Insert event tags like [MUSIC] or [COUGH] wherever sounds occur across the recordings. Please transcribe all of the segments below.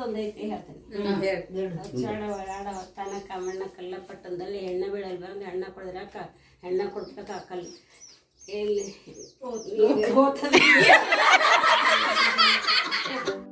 ಒಂದು ಐತಿ ಹೇಳ್ತೀನಿ. ಅಚ್ಚಾಡ ಒಳಾಡ ಹೊತ್ತಾನ ಕಾಮಣ್ಣ ಕಲ್ಲ ಪಟ್ಟಣದಲ್ಲಿ ಎಣ್ಣೆ ಬೀಳಲ್ ಬಂದು ಎಣ್ಣ ಕೊಡಿದ್ರೆ ಅಕ್ಕ ಎಣ್ಣೆ ಕೊಡ್ಬೇಕು ಅಕ್ಕಲ್ ಎಲ್ಲಿ? [LAUGHS]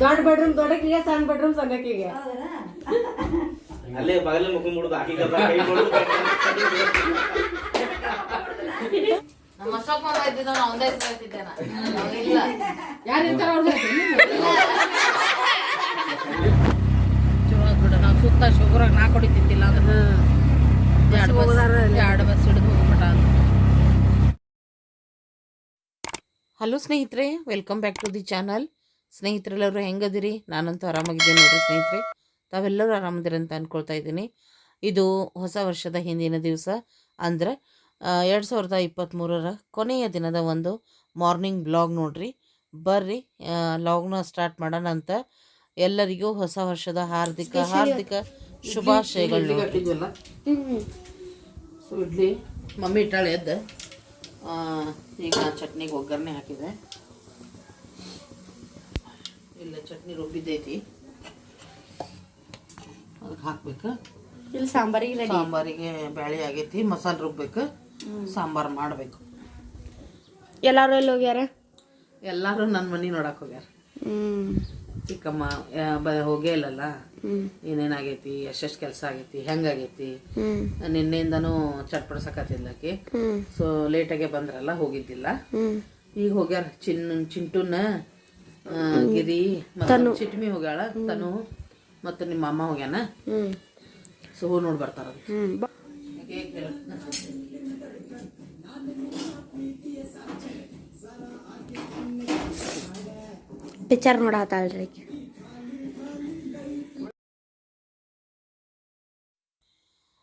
ದೊಡ್ಡ ಬೆಡ್ರೂಮ್ ದೊಡ್ಡಕ್ಕಿಗೆ ಸಣ್ಣ ಬೆಡ್ರೂಮ್ ಸಣ್ಣಕ್ಕಿಗೆ ಅಲ್ಲೇ ಬಗಲ ಮುಖಂಬಿಡುದು ಆಕಿ ಕೈ ಕೊಡುದು ನಮ್ಮ ಅಶೋಕ್ ಇದ್ದಿದ್ದ ಒಂದೇ ಹೆಸರು ಹೇಳ್ತಿದ್ದೆ. ಇಲ್ಲ ಯಾರು ಇರ್ತಾರ ನಾವು ಸುತ್ತ ಶುಗರಾಗ ನಾ ಕುಡಿತಿದ್ದಿಲ್ಲ ಅಂದ್ರೆ ಎರಡು ಬಸ್ ಎರಡು ಬಸ್ ಹಿಡಿದು ಹೋಗ್ಬಿಟ್ಟ ಹಲೋ ಸ್ನೇಹಿತರೆ welcome back to the channel ಸ್ನೇಹಿತರೆಲ್ಲರೂ ಹೆಂಗದಿರಿ? ನಾನಂತೂ ಆರಾಮಾಗಿದ್ದೀನಿ ನೋಡ್ರಿ ಸ್ನೇಹಿತರೆ. ತಾವೆಲ್ಲರೂ ಆರಾಮದಿರಿ ಅಂತ ಅಂದ್ಕೊಳ್ತಾ ಇದ್ದೀನಿ. ಇದು ಹೊಸ ವರ್ಷದ ಹಿಂದಿನ ದಿವಸ. ಅಂದ್ರೆ ಎರಡು ಸಾವಿರದ ಇಪ್ಪತ್ತ್ಮೂರರ ಕೊನೆಯ ದಿನದ ಒಂದು ಮಾರ್ನಿಂಗ್ ಬ್ಲಾಗ್ ನೋಡ್ರಿ. ಬರ್ರಿ ಲಾಗ್ನ ಸ್ಟಾರ್ಟ್ ಮಾಡೋಣ ಅಂತ ಎಲ್ಲರಿಗೂ ಹೊಸ ವರ್ಷದ ಹಾರ್ದಿಕ ಹಾರ್ದಿಕ ಶುಭಾಶಯಗಳು ಇಡ್ಲಿ ಮಮ್ಮಿ ಇಟ್ಟಾಳೆ ಎದ್ದು. ಈಗ ಚಟ್ನಿಗೆ ಒಗ್ಗರಣೆ ಹಾಕಿದೆ. ಇಲ್ಲ ಚಟ್ನಿ ರುಬ್ಬಿದ್ದೈತಿ ಅದಕ್ಕೆ ಹಾಕ್ಬೇಕು. ಇಲ್ಲಿ ಸಾಂಬಾರಿಗೆ ರೆಡಿ ಸಾಂಬಾರಿಗೆ ಬ್ಯಾಳಿ ಆಗೈತಿ ಮಸಾಲೆ ರುಬ್ಬೇಕು ಸಾಂಬಾರು ಮಾಡಬೇಕು. ಎಲ್ಲರೂ ಎಲ್ಲಿ ಹೋಗ್ಯಾರ? ಎಲ್ಲರೂ ನನ್ನ ಮನೆ ನೋಡಕ್ಕೆ ಹೋಗ್ಯಾರ. ಚಿಕ್ಕಮ್ಮ ಹೋಗೇ ಇಲ್ಲಲ್ಲ. ಏನೇನಾಗೈತಿ ಎಷ್ಟೆಷ್ಟು ಕೆಲಸ ಆಗೈತಿ ಹೆಂಗಾಗೈತಿ ನಿನ್ನೆಯಿಂದನೂ ಚಟ್ಪಡಿಸಕತ್ತಿದ್ಲಕ್ಕೆ ಸೊ ಲೇಟಾಗೆ ಬಂದ್ರಲ್ಲ ಹೋಗಿದ್ದಿಲ್ಲ. ಈಗ ಹೋಗ್ಯಾರ ಚಿನ್ನ ಚಿಂಟುನ ಗಿರಿ ತನು. ಚಿಟ್ಮಿ ಹೋಗ್ಯಾಳ ತನು ಮತ್ತು ನಿಮ್ಮ ಅಮ್ಮ ಹೋಗ್ಯಾನ. ಸೊ ಹೋಗಿ ನೋಡಿ ಬರ್ತಾರ ಪಿಕ್ಚರ್ ನೋಡತ್ತಾಳ್ರಿ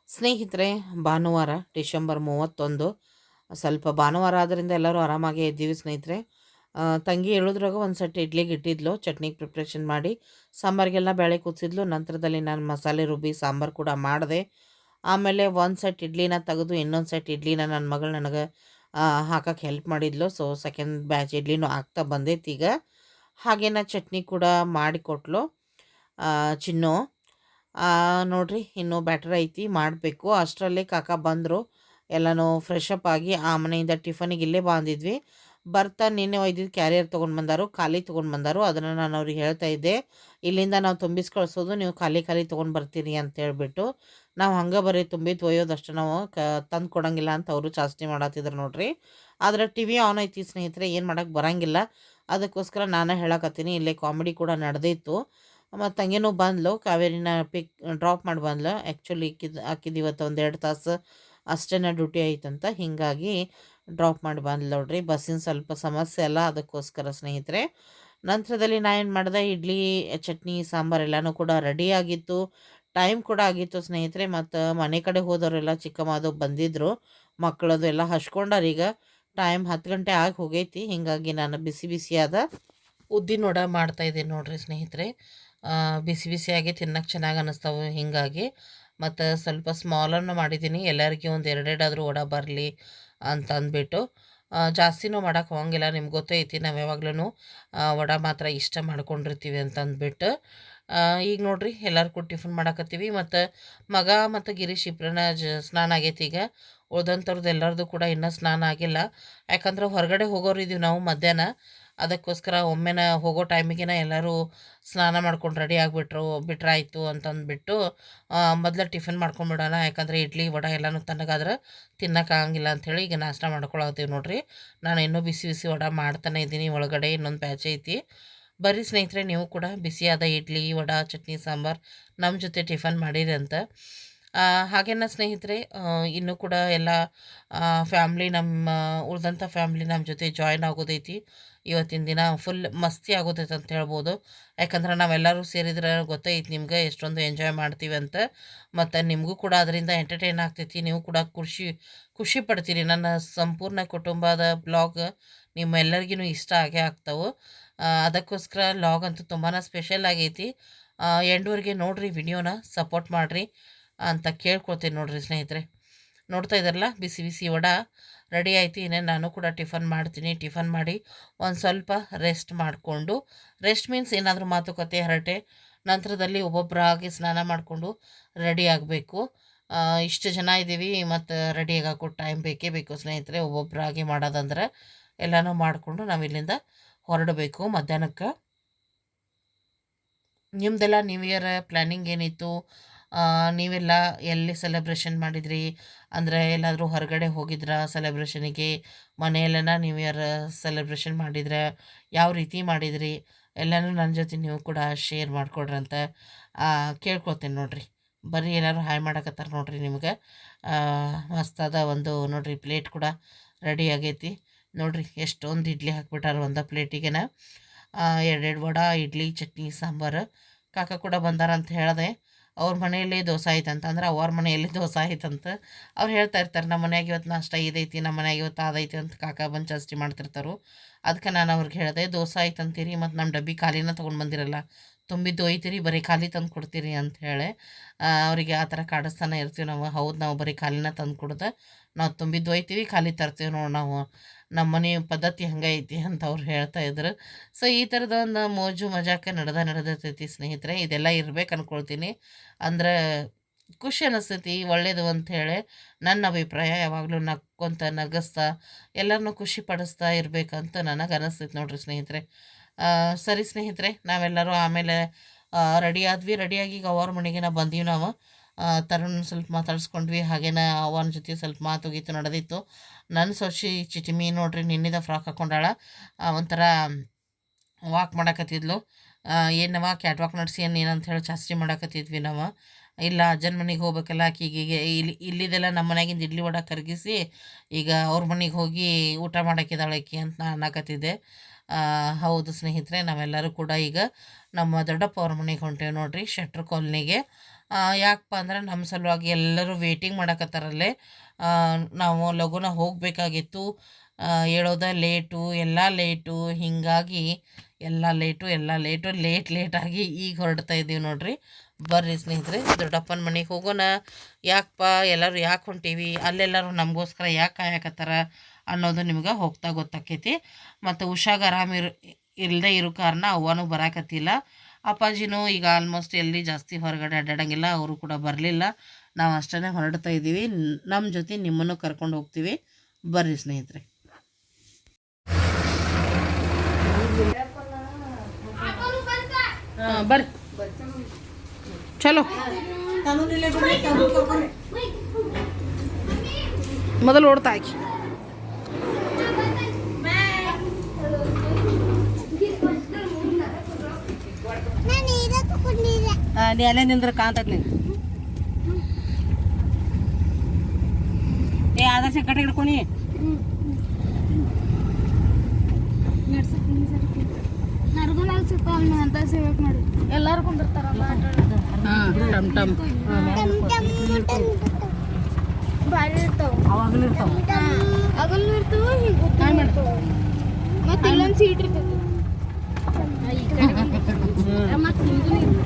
ಸ್ನೇಹಿತರೆ ಭಾನುವಾರ ಡಿಸೆಂಬರ್ ಮೂವತ್ತೊಂದು ಸ್ವಲ್ಪ ಭಾನುವಾರ ಆದ್ದರಿಂದ ಎಲ್ಲರೂ ಆರಾಮಾಗೇ ಇದ್ದೀವಿ ಸ್ನೇಹಿತರೆ. ತಂಗಿ ಹೇಳೋದ್ರಾಗ ಒಂದು ಸೆಟ್ ಇಡ್ಲಿಗೆ ಇಟ್ಟಿದ್ಲು ಚಟ್ನಿಗೆ ಪ್ರಿಪ್ರೇಷನ್ ಮಾಡಿ, ಸಾಂಬಾರಿಗೆಲ್ಲ ಬೇಳೆ ಕುದಿಸಿದ್ಲು ನಂತರದಲ್ಲಿ ನಾನು ಮಸಾಲೆ, ರುಬ್ಬಿ, ಸಾಂಬಾರು ಕೂಡ ಮಾಡಿದೆ. ಆಮೇಲೆ ಒಂದು ಸೆಟ್ ಇಡ್ಲಿನ ತೆಗೆದು ಇನ್ನೊಂದು ಸೆಟ್ ಇಡ್ಲಿನ ನನ್ನ ಮಗಳು ನನಗೆ ಹಾಕಕ್ಕೆ ಹೆಲ್ಪ್ ಮಾಡಿದ್ಲು. ಸೊ ಸೆಕೆಂಡ್ ಬ್ಯಾಚ್ ಇಡ್ಲಿನೂ ಆಗ್ತಾ ಬಂದೈತಿ ಈಗ. ಹಾಗೇನ ಚಟ್ನಿ ಕೂಡ ಮಾಡಿಕೊಟ್ಲು ಚಿನ್ನು. ನೋಡ್ರಿ, ಇನ್ನೂ ಬ್ಯಾಟ್ರ್ ಐತಿ, ಮಾಡಬೇಕು. ಅಷ್ಟರಲ್ಲೇ ಕಾಕ ಬಂದರು, ಎಲ್ಲನೂ ಫ್ರೆಶ್ ಅಪ್ ಆಗಿ, ಆ ಮನೆಯಿಂದ ಟಿಫನಿಗೆ ಇಲ್ಲೇ ಬಂದಿದ್ವಿ. ಬರ್ತಾ ನಿನ್ನೆ ಒಯ್ದಿದ್ದು ಕ್ಯಾರಿಯರ್ ತೊಗೊಂಡು ಬಂದರು, ಖಾಲಿ ತೊಗೊಂಡು ಬಂದರು. ಅದನ್ನು ನಾನು ಅವ್ರಿಗೆ ಹೇಳ್ತಾ ಇದ್ದೆ, ಇಲ್ಲಿಂದ ನಾವು ತುಂಬಿಸಿ ನೀವು ಖಾಲಿ ಖಾಲಿ ತೊಗೊಂಡು ಬರ್ತೀರಿ ಅಂತ ಹೇಳಿಬಿಟ್ಟು, ನಾವು ಹಂಗೆ ಬರೀ ತುಂಬಿ ತೊಯ್ಯೋದಷ್ಟು ನಾವು ಕ, ತಂದು ಕೊಡೋಂಗಿಲ್ಲ ಅಂತ ಅವರು ಚಾಸ್ತಿ ಮಾಡತ್ತಿದ್ರು ನೋಡ್ರಿ. ಆದರೆ ಟಿ ವಿ ಆನ್ ಐತಿ ಸ್ನೇಹಿತರೆ, ಏನು ಮಾಡೋಕ್ಕೆ ಬರಂಗಿಲ್ಲ. ಅದಕ್ಕೋಸ್ಕರ ನಾನು ಹೇಳಕತ್ತೀನಿ, ಇಲ್ಲೇ ಕಾಮಿಡಿ ಕೂಡ ನಡೆದಿತ್ತು. ಮತ್ತು ತಂಗಿನೂ ಬಂದ್ಲು, ಕಾವೇರಿನ ಪಿಕ್, ಡ್ರಾಪ್ ಮಾಡಿ ಬಂದ್ಲು. ಆ್ಯಕ್ಚುಲಿ ಇಕ್ಕಿದ್ದು ಹಾಕಿದ್ದು ಇವತ್ತು ಒಂದೆರಡು ತಾಸು ಅಷ್ಟೇನೇ ಡ್ಯೂಟಿ ಐತಂತ. ಹೀಗಾಗಿ ಡ್ರಾಪ್ ಮಾಡಿ ಬಂದ್ ನೋಡ್ರಿ. ಬಸ್ಸಿನ ಸ್ವಲ್ಪ ಸಮಸ್ಯೆ ಅಲ್ಲ, ಅದಕ್ಕೋಸ್ಕರ ಸ್ನೇಹಿತರೆ. ನಂತರದಲ್ಲಿ ನಾ ಏನು ಮಾಡಿದೆ, ಇಡ್ಲಿ, ಚಟ್ನಿ, ಸಾಂಬಾರ್ ಎಲ್ಲನೂ ಕೂಡ ರೆಡಿ ಆಗಿತ್ತು. ಟೈಮ್ ಕೂಡ ಆಗಿತ್ತು ಸ್ನೇಹಿತರೆ, ಮತ್ತು ಮನೆ ಕಡೆ ಹೋದವರೆಲ್ಲ ಚಿಕ್ಕಮ್ಮದು ಬಂದಿದ್ದರು ಮಕ್ಕಳದು ಎಲ್ಲ ಹಚ್ಕೊಂಡಾರ ಈಗ. ಟೈಮ್ ಹತ್ತು ಗಂಟೆ ಆಗಿ ಹೋಗೈತಿ. ಹೀಗಾಗಿ ನಾನು ಬಿಸಿ ಬಿಸಿಯಾದ ಉದ್ದಿನ ವಡ ಮಾಡ್ತಾ ಇದ್ದೀನಿ ನೋಡ್ರಿ ಸ್ನೇಹಿತರೆ. ಬಿಸಿ ಬಿಸಿಯಾಗಿ ತಿನ್ನಕ್ಕೆ ಚೆನ್ನಾಗಿ ಅನ್ನಿಸ್ತಾವೆ ಹೀಗಾಗಿ. ಮತ್ತು ಸ್ವಲ್ಪ ಸ್ಮಾಲನ್ನು ಮಾಡಿದ್ದೀನಿ ಎಲ್ಲರಿಗೂ ಒಂದು ಎರಡೆರಡಾದರೂ ವಡ ಬರಲಿ ಅಂತ ಅಂದ್ಬಿಟ್ಟು ಜಾಸ್ತಿನೂ ಮಾಡೋಕೆ ಹೋಗಂಗಿಲ್ಲ. ನಿಮ್ಗೆ ಗೊತ್ತೈತಿ ನಾವು ಯಾವಾಗ್ಲೂ ವಡ ಮಾತ್ರ ಇಷ್ಟ ಮಾಡ್ಕೊಂಡಿರ್ತೀವಿ ಅಂತ ಅಂದ್ಬಿಟ್ಟು ಈಗ ನೋಡ್ರಿ ಎಲ್ಲರೂ ಕೂಡ ಟಿಫನ್ ಮಾಡಾಕತ್ತೀವಿ. ಮತ್ತು ಮಗ ಮತ್ತು ಗಿರೀಶ್ ಇಬ್ಬರನ್ನ ಜ, ಸ್ನಾನ ಆಗೈತಿ ಈಗ. ಉಳ್ದಂಥವ್ರದ್ದು ಎಲ್ಲರದು ಕೂಡ ಇನ್ನೂ ಸ್ನಾನ ಆಗಿಲ್ಲ. ಯಾಕಂದ್ರೆ ಹೊರಗಡೆ ಹೋಗೋರು ಇದೀವಿ ನಾವು ಮಧ್ಯಾಹ್ನ. ಅದಕ್ಕೋಸ್ಕರ ಒಮ್ಮೆನ ಹೋಗೋ ಟೈಮಿಗೆನ ಎಲ್ಲರೂ ಸ್ನಾನ ಮಾಡ್ಕೊಂಡು ರೆಡಿ ಆಗಿಬಿಟ್ರು, ಬಿಟ್ರಾಯಿತು ಅಂತಂದ್ಬಿಟ್ಟು ಮೊದಲು ಟಿಫಿನ್ ಮಾಡ್ಕೊಂಡ್ಬಿಡೋಣ ಯಾಕಂದರೆ ಇಡ್ಲಿ, ವಡೆ ಎಲ್ಲನೂ ತನಗಾದ್ರೆ ತಿನ್ನೋಕ್ಕಾಗಂಗಿಲ್ಲ ಅಂಥೇಳಿ ಈಗ ನಾಷ್ಟ ಮಾಡ್ಕೊಳತ್ತೀವಿ ನೋಡ್ರಿ. ನಾನು ಇನ್ನೂ ಬಿಸಿ ಬಿಸಿ ವಡೆ ಮಾಡ್ತಾನೆ ಇದ್ದೀನಿ, ಒಳಗಡೆ ಇನ್ನೊಂದು ಬ್ಯಾಚ್ ಐತಿ. ಬರ್ರಿ ಸ್ನೇಹಿತರೆ, ನೀವು ಕೂಡ ಬಿಸಿಯಾದ ಇಡ್ಲಿ, ವಡ, ಚಟ್ನಿ, ಸಾಂಬಾರು ನಮ್ಮ ಜೊತೆ ಟಿಫನ್ ಮಾಡಿರಿ ಅಂತ. ಹಾಗೇನ ಸ್ನೇಹಿತರೆ ಇನ್ನೂ ಕೂಡ ಎಲ್ಲ ಫ್ಯಾಮ್ಲಿ ನಮ್ಮ, ಉಳ್ದಂಥ ಫ್ಯಾಮ್ಲಿ ನಮ್ಮ ಜೊತೆ ಜಾಯ್ನ್ ಆಗೋದೈತಿ. ಇವತ್ತಿನ ದಿನ ಫುಲ್ ಮಸ್ತಿ ಆಗುತ್ತೈತೆ ಅಂತ ಹೇಳ್ಬೋದು. ಯಾಕಂದ್ರೆ ನಾವೆಲ್ಲರೂ ಸೇರಿದ್ರೆ ಗೊತ್ತೈತಿ ನಿಮ್ಗೆ ಎಷ್ಟೊಂದು ಎಂಜಾಯ್ ಮಾಡ್ತೀವಿ ಅಂತ. ಮತ್ತು ನಿಮಗೂ ಕೂಡ ಅದರಿಂದ ಎಂಟರ್ಟೈನ್ ಆಗ್ತೈತಿ. ನೀವು ಕೂಡ ಖುಷಿ ಖುಷಿ ಪಡ್ತೀರಿ. ನನ್ನ ಸಂಪೂರ್ಣ ಕುಟುಂಬದ ಬ್ಲಾಗ್ ನಿಮ್ಮೆಲ್ಲರಿಗೂ ಇಷ್ಟ ಆಗೇ ಆಗ್ತಾವೆ. ಅದಕ್ಕೋಸ್ಕರ ಲಾಗ್ ಅಂತೂ ತುಂಬಾ ಸ್ಪೆಷಲ್ ಆಗೈತಿ. ಎಂಡ್ವರೆಗೆ ನೋಡಿರಿ ವಿಡಿಯೋನ ಸಪೋರ್ಟ್ ಮಾಡಿರಿ ಅಂತ ಕೇಳ್ಕೊಳ್ತೀನಿ ನೋಡಿರಿ ಸ್ನೇಹಿತರೆ. ನೋಡ್ತಾ ಇದ್ದಾರಲ್ಲ, ಬಿಸಿ ಬಿಸಿ ವಡ. ರೆಡಿ ಆಯಿತು, ಇನ್ನೇನು ನಾನು ಕೂಡ ಟಿಫನ್ ಮಾಡ್ತೀನಿ. ಟಿಫನ್ ಮಾಡಿ ಒಂದು ಸ್ವಲ್ಪ ರೆಸ್ಟ್ ಮಾಡಿಕೊಂಡು, ರೆಸ್ಟ್ ಮೀನ್ಸ್ ಏನಾದರೂ ಮಾತುಕತೆ, ಹರಟೆ, ನಂತರದಲ್ಲಿ ಒಬ್ಬೊಬ್ಬರಾಗಿ ಸ್ನಾನ ಮಾಡಿಕೊಂಡು ರೆಡಿ ಆಗಬೇಕು. ಇಷ್ಟು ಜನ ಇದ್ದೀವಿ, ಮತ್ತು ರೆಡಿ ಆಗೋಕ್ಕೂ ಟೈಮ್ ಬೇಕೇ ಬೇಕು. ಸ್ನೇಹಿತರೆ ಒಬ್ಬೊಬ್ಬರಾಗಿ ಮಾಡೋದಂದ್ರೆ ಎಲ್ಲನೂ ಮಾಡಿಕೊಂಡು ನಾವು ಇಲ್ಲಿಂದ ಹೊರಡಬೇಕು ಮಧ್ಯಾಹ್ನಕ್ಕೆ. ನಿಮ್ಮದೆಲ್ಲ ನ್ಯೂ ಇಯರ್ ಪ್ಲ್ಯಾನಿಂಗ್ ಏನಿತ್ತು? ನೀವೆಲ್ಲ ಎಲ್ಲಿ ಸೆಲೆಬ್ರೇಷನ್ ಮಾಡಿದ್ರಿ? ಅಂದರೆ ಎಲ್ಲಾದರೂ ಹೊರಗಡೆ ಹೋಗಿದ್ರಾ ಸೆಲೆಬ್ರೇಷನಿಗೆ ಮನೆಯಲ್ಲೆನ ನೀವು ಯಾರು ಸೆಲೆಬ್ರೇಷನ್ ಮಾಡಿದ್ರೆ ಯಾವ ರೀತಿ ಮಾಡಿದ್ರಿ? ಎಲ್ಲನೂ ನನ್ನ ಜೊತೆ ನೀವು ಕೂಡ ಶೇರ್ ಮಾಡಿಕೊಡ್ರಂತ ಕೇಳ್ಕೊತೀನಿ ನೋಡಿರಿ. ಬರ್ರಿ ಎಲ್ಲರೂ ಹಾಯ್ ಮಾಡಕತ್ತಾರ ನೋಡ್ರಿ ನಿಮಗೆ. ಮಸ್ತಾದ ಒಂದು ನೋಡಿರಿ ಪ್ಲೇಟ್ ಕೂಡ ರೆಡಿ ಆಗೈತಿ. ನೋಡಿರಿ ಎಷ್ಟೊಂದು ಇಡ್ಲಿ ಹಾಕ್ಬಿಟ್ಟಾರ ಒಂದು ಪ್ಲೇಟಿಗೆನ ಎರಡೆರಡು ವಡ, ಇಡ್ಲಿ, ಚಟ್ನಿ, ಸಾಂಬಾರು. ಕಾಕ ಕೂಡ ಬಂದಾರ ಅಂತ ಹೇಳಿದೆ. ಅವ್ರ ಮನೆಯಲ್ಲಿ ದೋಸೆ ಆಯ್ತು ಅಂದ್ರೆ ಅವ್ರ ಮನೆಯಲ್ಲಿ ದೋಸೆ ಆಯ್ತಂತ ಅವ್ರು ಹೇಳ್ತಾ ಇರ್ತಾರೆ, ನಮ್ಮ ಮನ್ಯಾಗ ಇವತ್ತು ನಾಷ್ಟ ಇದೈತಿ, ನಮ್ಮ ಮನ್ಯಾಗ ಇವತ್ತು ಅದೈತಿ ಅಂತ ಕಾಕ ಬಂದು ಜಾಸ್ತಿ ಮಾಡ್ತಿರ್ತಾರೆ. ಅದಕ್ಕೆ ನಾನು ಅವ್ರಿಗೆ ಹೇಳಿದೆ, ದೋಸೆ ಆಯ್ತು ಅಂತೀರಿ ಮತ್ತು ನಮ್ಮ ಡಬ್ಬಿ ಖಾಲಿನ ತೊಗೊಂಡು ಬಂದಿರಲ್ಲ, ತುಂಬಿದ್ದು ಒಯ್ತೀರಿ, ಬರೀ ಖಾಲಿ ತಂದು ಕೊಡ್ತೀರಿ ಅಂತ ಹೇಳಿ ಅವರಿಗೆ ಆ ಥರ ಕಾಡಿಸ್ತಾನೆ ಇರ್ತೀವಿ ನಾವು. ಹೌದು, ನಾವು ಬರೀ ಖಾಲಿನ ತಂದು ಕೊಡ್ದೆ ನಾವು ತುಂಬಿದ್ದು ಒಯ್ತೀವಿ, ಖಾಲಿ ತರ್ತೀವಿ ನೋಡಿ ನಾವು. ನಮ್ಮ ಮನೆ ಪದ್ಧತಿ ಹಂಗೈತಿ ಅಂತ ಅವ್ರು ಹೇಳ್ತಾ ಇದ್ರು. ಸೊ ಈ ಥರದ ಒಂದು ಮೋಜು ಮಜಾಕ ನಡೆದ ನಡೆದೈತಿ ಸ್ನೇಹಿತರೆ. ಇದೆಲ್ಲ ಇರ್ಬೇಕು ಅಂದ್ಕೊಳ್ತೀನಿ ಅಂದ್ರೆ ಖುಷಿ ಅನಿಸ್ತೈತಿ, ಒಳ್ಳೇದು ಅಂಥೇಳಿ ನನ್ನ ಅಭಿಪ್ರಾಯ. ಯಾವಾಗಲೂ ನಕ್ಕೊಂತ, ನಗಸ್ತಾ ಎಲ್ಲರನ್ನೂ ಖುಷಿ ಪಡಿಸ್ತಾ ಇರಬೇಕಂತ ನನಗೆ ಅನಿಸ್ತೈತಿ ನೋಡ್ರಿ ಸ್ನೇಹಿತರೆ. ಸರಿ ಸ್ನೇಹಿತರೆ, ನಾವೆಲ್ಲರೂ ಆಮೇಲೆ ರೆಡಿ ಆದ್ವಿ. ರೆಡಿಯಾಗಿ ಈಗ ಅವ್ರ ನಾವು ಬಂದೀವಿ ನಾವು. ತರುಣ್ ಸ್ವಲ್ಪ ಮಾತಾಡ್ಸ್ಕೊಂಡ್ವಿ. ಹಾಗೇನ ಅವನ ಜೊತೆ ಸ್ವಲ್ಪ ಮಾತು ಗೀತು ನಡೆದಿತ್ತು. ನನ್ನ ಸೊಸಿ ಚಿಟಿಮಿ ನೋಡ್ರಿ, ನಿನ್ನಿದ ಫ್ರಾಕ್ ಹಾಕೊಂಡಾಳ. ಒಂಥರ ವಾಕ್ ಮಾಡಕತ್ತಿದ್ಲು. ಏನವ ಕ್ಯಾಟ್ ವಾಕ್ ನಡೆಸಿ ಏನಂತ ಹೇಳಿ ಚಾಸ್ತಿ ಮಾಡಕತ್ತಿದ್ವಿ ನಾವು. ಇಲ್ಲ, ಅಜ್ಜನ ಮನೆಗೆ ಹೋಗ್ಬೇಕಲ್ಲ ಆಕಿಗೆ ಇಲ್ಲಿ, ಇಲ್ಲಿದೆಲ್ಲ ನಮ್ಮ ಮನ್ಯಾಗಿಂದ ಇಡ್ಲಿ ವಡ ಕರಗಿಸಿ ಈಗ ಅವ್ರ ಮನೆಗೆ ಹೋಗಿ ಊಟ ಮಾಡಕ್ಕಿದ್ದಾಳೆ ಆಕಿ ಅಂತ ನಾನು ಅನ್ನಕತ್ತಿದ್ದೆ. ಹೌದು ಸ್ನೇಹಿತರೆ, ನಾವೆಲ್ಲರೂ ಕೂಡ ಈಗ ನಮ್ಮ ದೊಡ್ಡಪ್ಪ ಅವ್ರ ಮನೆಗೆ ಹೊಂಟೇವೆ ನೋಡ್ರಿ ಶೆಟ್ರ್ ಕಾಲನಿಗೆ. ಯಾಕಪ್ಪ ಅಂದ್ರೆ ನಮ್ಮ ಸಲುವಾಗಿ ಎಲ್ಲರೂ ವೇಟಿಂಗ್ ಮಾಡಕತ್ತಾರಲ್ಲೇ. ನಾವು ಲಘುನ ಹೋಗಬೇಕಾಗಿತ್ತು. ಹೇಳೋದ ಲೇಟು ಎಲ್ಲ ಲೇಟು ಹೀಗಾಗಿ ಎಲ್ಲ ಲೇಟು ಎಲ್ಲ ಲೇಟು ಲೇಟ್ ಲೇಟಾಗಿ ಈಗ ಹೊರಡ್ತಾ ಇದ್ದೀವಿ ನೋಡ್ರಿ. ಬರ್ರಿ ಸ್ನೇಹಿತರೆ, ದೊಡ್ಡಪ್ಪನ ಮನೆಗೆ ಹೋಗೋಣ. ಯಾಕಪ್ಪ, ಎಲ್ಲರೂ ಯಾಕೆ ಹೊಂಟೀವಿ? ಅಲ್ಲೆಲ್ಲರೂ ನಮಗೋಸ್ಕರ ಯಾಕೆ ಕಾಯಕತ್ತಾರ ಅನ್ನೋದು ನಿಮ್ಗೆ ಹೋಗ್ತಾ ಗೊತ್ತಾಕೈತಿ. ಮತ್ತು ಹುಷಾಗ ಆರಾಮ ಇಲ್ಲದೆ ಇರೋ ಕಾರಣ ಅವನು ಬರಾಕತ್ತಿಲ್ಲ. ಅಪ್ಪಾಜಿನೂ ಈಗ ಆಲ್ಮೋಸ್ಟ್ ಎಲ್ಲಿ ಜಾಸ್ತಿ ಹೊರಗಡೆ ಅಡ್ಡಾಡಂಗಿಲ್ಲ, ಅವರು ಕೂಡ ಬರಲಿಲ್ಲ. ನಾವು ಅಷ್ಟೇ ಹೊರಡ್ತಾ ಇದ್ದೀವಿ. ನಮ್ಮ ಜೊತೆ ನಿಮ್ಮನ್ನು ಕರ್ಕೊಂಡು ಹೋಗ್ತೀವಿ. ಬರ್ರಿ ಸ್ನೇಹಿತರೆ. ಬರ್ರಿ. ಚಲೋ. ಮೊದಲು ಓಡ್ತಾ ಆಕಿ ನೀ ಅಲ್ಲೇ ನಿಂದ್ರೆ ಕಾಣ್ತೈತಿ ನೀನು ಏ ಆದರ್ಶ ಕಟ್ಟೆ ಹಿಡ್ಕೊನಿ. ಎಲ್ಲಾರು ಕುಂದಿರ್ತಾರಲ್ಲ ಟಮ್ ಟಮ್. ಭಾರಿ ಇರ್ತಾವ ಅವಾಗಲೂ ಇರ್ತಾವ. ಆಗಲ್ಲು ಇರ್ತಾವ. ಹೀಗೆ ಮತ್ತೆ ಇಲ್ಲೊಂದು ಸೀಟ್ ಇರ್ತೈತಿ. ಮತ್ತೆ ಹಿಂದೂ ಹಿಂದ್